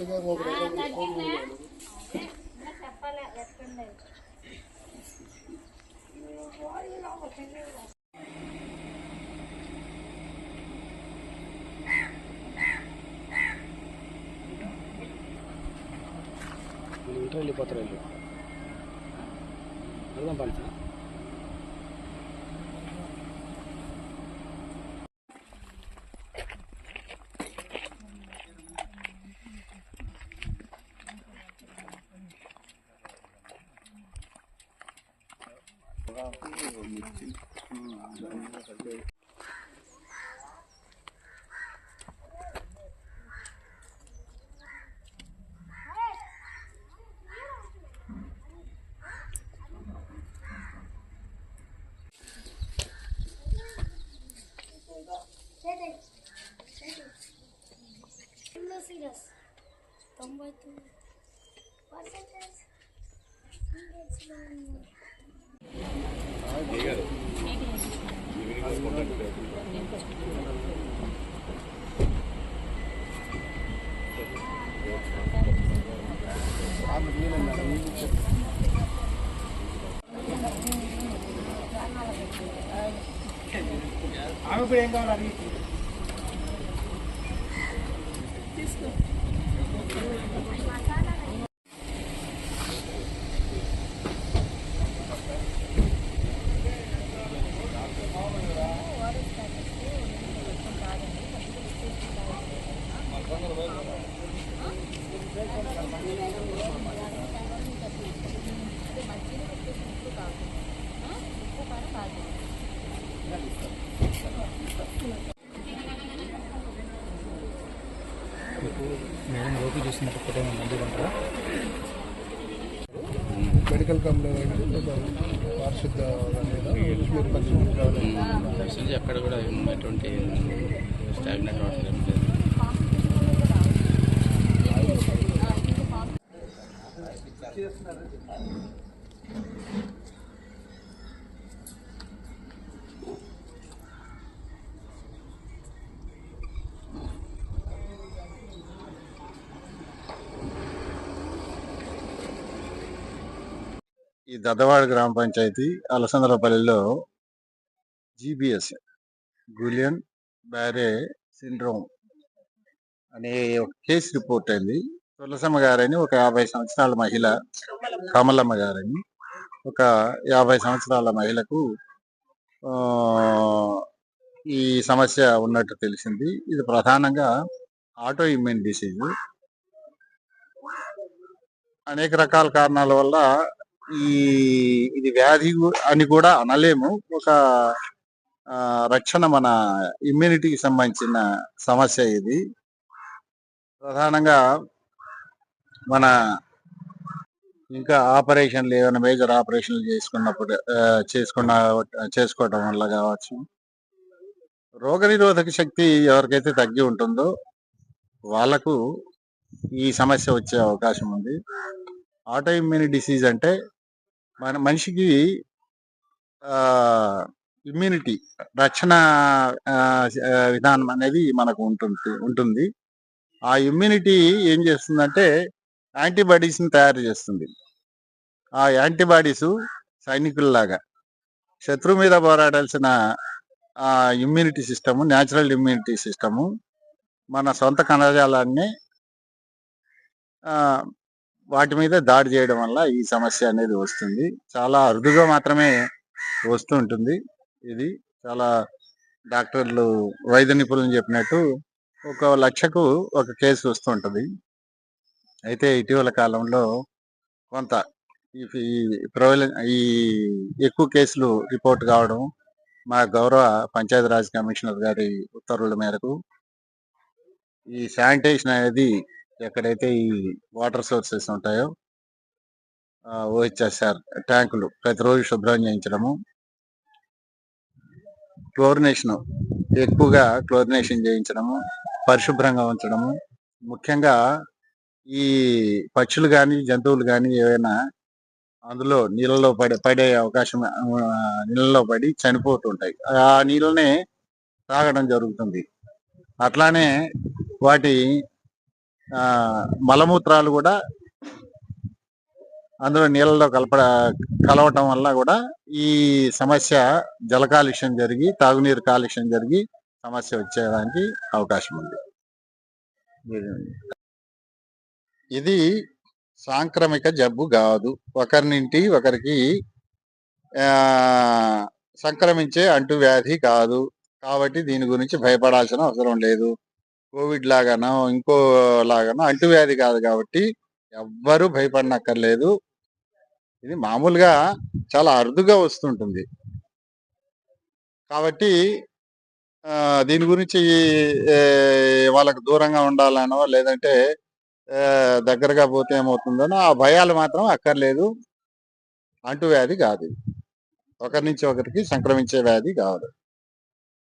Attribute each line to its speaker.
Speaker 1: చెప్పాలి?
Speaker 2: ఇంటర్ వెళ్ళిపోతారు వీళ్ళు. వెళ్దాం Tomba
Speaker 1: tu. What's it? Percentage
Speaker 3: ఆమె కూడా ఏం కావాలి?
Speaker 2: మేడం లోపి చూసినట్టు ఫోటో మంచిగా
Speaker 3: మెడికల్ కంపెనీ పారిశుద్ధ
Speaker 4: అక్కడ కూడా ఎటువంటి స్టాగ్నెంట్ వాటర్ లేదు.
Speaker 5: ఈ దద్దవాడ గ్రామ పంచాయతీ అలసంద్రపల్లిలో జీబీఎస్ గులియన్ బ్యారే సిండ్రోమ్ అనే ఒక కేసు రిపోర్ట్ అయింది. తులసమ్మ గారని ఒక యాభై సంవత్సరాల మహిళ కమలమ్మ గారని ఒక యాభై సంవత్సరాల మహిళకు ఆ, ఈ సమస్య ఉన్నట్టు తెలిసింది. ఇది ప్రధానంగా ఆటో ఇమ్యూన్ డిసీజ్. అనేక రకాల కారణాల వల్ల ఈ ఇది వ్యాధి అని కూడా అనలేము. ఒక రక్షణ మన ఇమ్యూనిటీకి సంబంధించిన సమస్య ఇది. ప్రధానంగా మన ఇంకా ఆపరేషన్లు ఏమైనా మేజర్ ఆపరేషన్లు చేసుకున్నప్పుడు చేసుకున్న చేసుకోవటం వల్ల కావచ్చు. రోగనిరోధక శక్తి ఎవరికైతే తగ్గి ఉంటుందో వాళ్ళకు ఈ సమస్య వచ్చే అవకాశం ఉంది. ఆటో ఇమ్యూని డిసీజ్ అంటే మన మనిషికి ఇమ్యూనిటీ రక్షణ విధానం అనేది మనకు ఉంటుంది ఉంటుంది. ఆ ఇమ్యూనిటీ ఏం చేస్తుందంటే యాంటీబాడీస్ని తయారు చేస్తుంది. ఆ యాంటీబాడీస్ సైనికుల్లాగా. శత్రువు మీద పోరాడాల్సిన immunity system natural immunity system మన సొంత కణజాలాన్ని వాటి మీద దాడి చేయడం వల్ల ఈ సమస్య అనేది వస్తుంది. చాలా అరుదుగా మాత్రమే వస్తూ ఉంటుంది. ఇది చాలా డాక్టర్లు వైద్య నిపుణులు చెప్పినట్టు ఒక లక్షకు ఒక కేసు వస్తుంటది అయితే ఇటీవల కాలంలో కొంత ఈ ఈ ఈ ఎక్కువ కేసులు రిపోర్ట్ కావడం మా గౌరవ పంచాయతీరాజ్ కమిషనర్ గారి ఉత్తర్వుల మేరకు ఈ శానిటేషన్ అనేది ఎక్కడైతే ఈ వాటర్ సోర్సెస్ ఉంటాయో ఓహెచ్ఎస్ఆర్ ట్యాంకులు ప్రతిరోజు శుభ్రం చేయించడము. క్లోరినేషన్ ఎక్కువగా క్లోరినేషన్ చేయించడము పరిశుభ్రంగా ఉంచడము. ముఖ్యంగా ఈ పక్షులు కానీ జంతువులు కానీ ఏవైనా అందులో నీళ్ళలో పడే పడే అవకాశం నీళ్ళలో పడి చనిపోతుంటాయి. ఆ నీళ్ళనే తాగడం జరుగుతుంది. అట్లానే వాటి మలమూత్రాలు కూడా అందులో నీళ్ళలో కలప కలవటం వల్ల కూడా ఈ సమస్య జల కాలుష్యం జరిగి తాగునీరు కాలుష్యం జరిగి సమస్య వచ్చేదానికి అవకాశం ఉంది. ఇది సాంక్రమిక జబ్బు కాదు. ఒకరి నుండి ఒకరికి సంక్రమించే అంటువ్యాధి కాదు. కాబట్టి దీని గురించి భయపడాల్సిన అవసరం లేదు. కోవిడ్ లాగానో ఇంకో లాగానో అంటువ్యాధి కాదు కాబట్టి ఎవ్వరూ భయపడనక్కర్లేదు. ఇది మామూలుగా చాలా అరుదుగా వస్తుంటుంది. కాబట్టి దీని గురించి వాళ్ళకు దూరంగా ఉండాలనో లేదంటే దగ్గరగా పోతే ఏమవుతుందనో ఆ భయాలు మాత్రం అక్కర్లేదు. అంటువ్యాధి కాదు ఒకరి నుంచి ఒకరికి సంక్రమించే వ్యాధి కాదు.